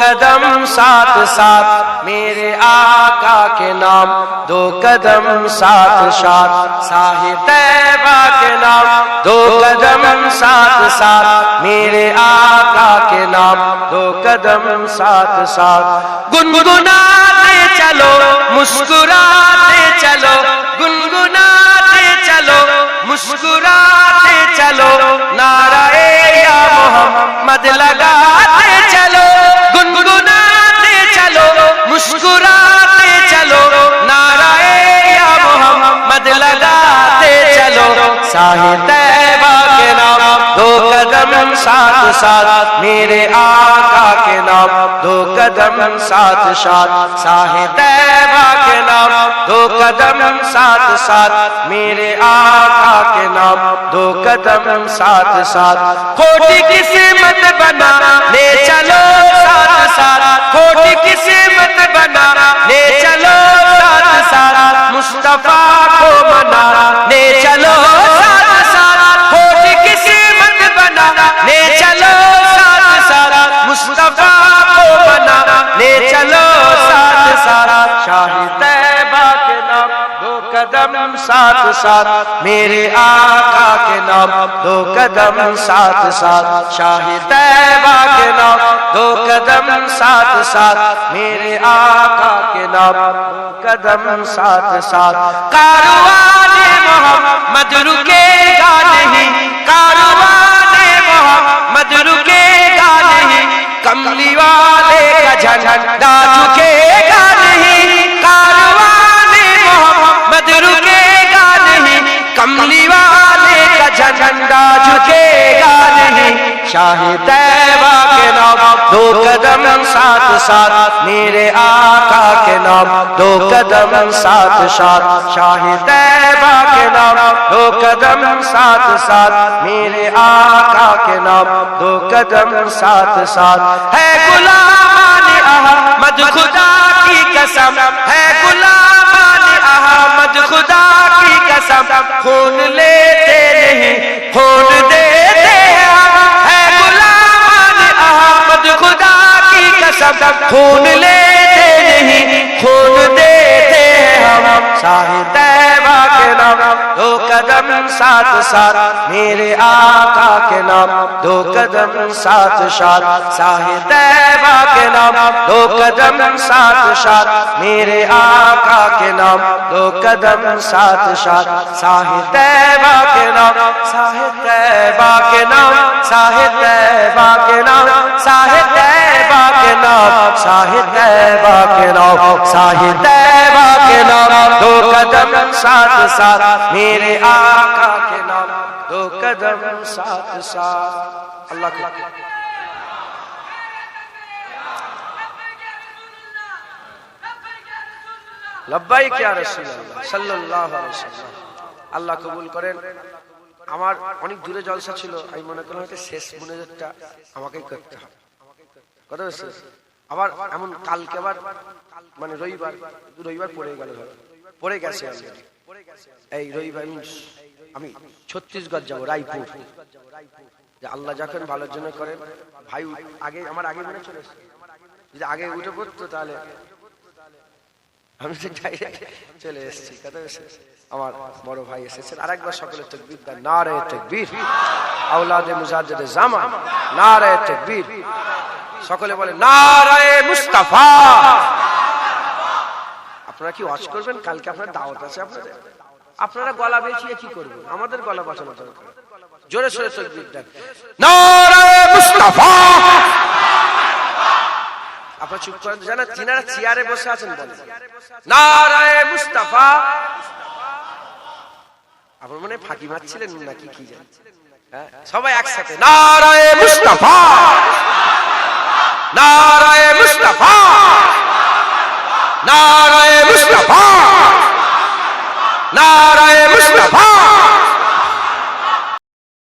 कदम साथ साथ मेरे आका के नाम दो कदम साथ साथ साहिब तैबा के नाम दो कदम साथ साथ मेरे आका के नाम दो कदम साथ साथ गुनगुनाते चलो मुस्कुराते चलो गुनगुनाते चलो मुस्कुराते चलो नाराए या मोहम्मद लगाते طیبہ کے نام، دو قدم ساتھ ساتھ، میرے آقا کے نام، دو قدم ساتھ ساتھ۔ ساہ طیبہ کے نام، دو قدم ساتھ ساتھ۔ میرے آقا کے نام، دو قدم ساتھ ساتھ۔ کوٹی قسمت بنا لے چلو قدم ساتھ ساتھ، میرے آقا کے نام، دو قدم ساتھ ساتھ شاہ طیبہ کے نام، دو قدم ساتھ ساتھ، میرے آقا کے نام، دو قدم ساتھ ساتھ۔ کاروان محمد رکے گا نہیں، کاروان محمد رکے گا نہیں۔ کملی والے کا جھنڈا شاہ دیوا کے نام، دو قدم ساتھ ساتھ میرے آقا کے نام، دو قدم ساتھ ساتھ شاہ تیبا کے نام، دو قدم ساتھ ساتھ میرے آقا کے نام، دو قدم ساتھ ساتھ۔ ہے غلامان احمد خدا کی قسم، ہے غلامان احمد خدا کی قسم، خون لے سب خون لیتے نہیں، خون دیتے ہم۔ شاہد کے نام، دو قدم ساتھ ساتھ۔ میرے آقا کے نام، دو قدم ساتھ ساتھ۔ شاہد کے نام، دو قدم ساتھ ساتھ۔ میرے آقا کے نام، دو قدم ساتھ ساتھ۔ شاہد کے نام شاہد کے نام۔ শাহে লব্বাই কে আর সাল্লাল্লাহু আলাইহি আল্লাহ কবুল করেন। আমার অনেক দূরে জলসা ছিল, আমি মনে করলাম হয়তো শেষ মুনাজাতটা আমাকেই করতে হবে। কথা বুঝছ আবার এমন কালকে আবার মানে রবিবার রবিবার পড়ে গেল পড়ে গেছে already। এই রবিবার আমি আমি ছত্তিশগড় যাব, রায়পুর। যে আল্লাহ যখন ভালোর জন্য করেন, ভাই আগে, আমার আগে মনে চলে যদি আগে উঠে পড়তো তাহলে আমি চলে এসেছি আমার বড় ভাই এসেছেন, আরেকবার সকলে তকবীর দেন। নারে তকবীর। আওলাদে মুজাদ্দিদে জামান। নারে তকবীর। সকলে বলে, নারায়ে মুস্তাফা। আপনারা কি ওয়াজ করবেন? কালকে আপনার দাওয়াত আছে আপনাদের। আপনারা গলা বেঁচিয়ে কি করবেন? আমাদের গলা বাঁচানো জোরে সোরে তকবীর দেন। নারায়ে মুস্তাফা। আপনারা চুপ করেন তো, জানেন যিনারা চেয়ারে বসে আছেন বলেন নারায়ে মুস্তাফা। আপনার মনে ফাঁকি মারছিলেন নাকি কি জানেন হ্যাঁ? সবাই একসাথে নারায়ে মুস্তাফা। নারায়ে মুস্তাফা। নারায়ে মুস্তাফা। নারায়ে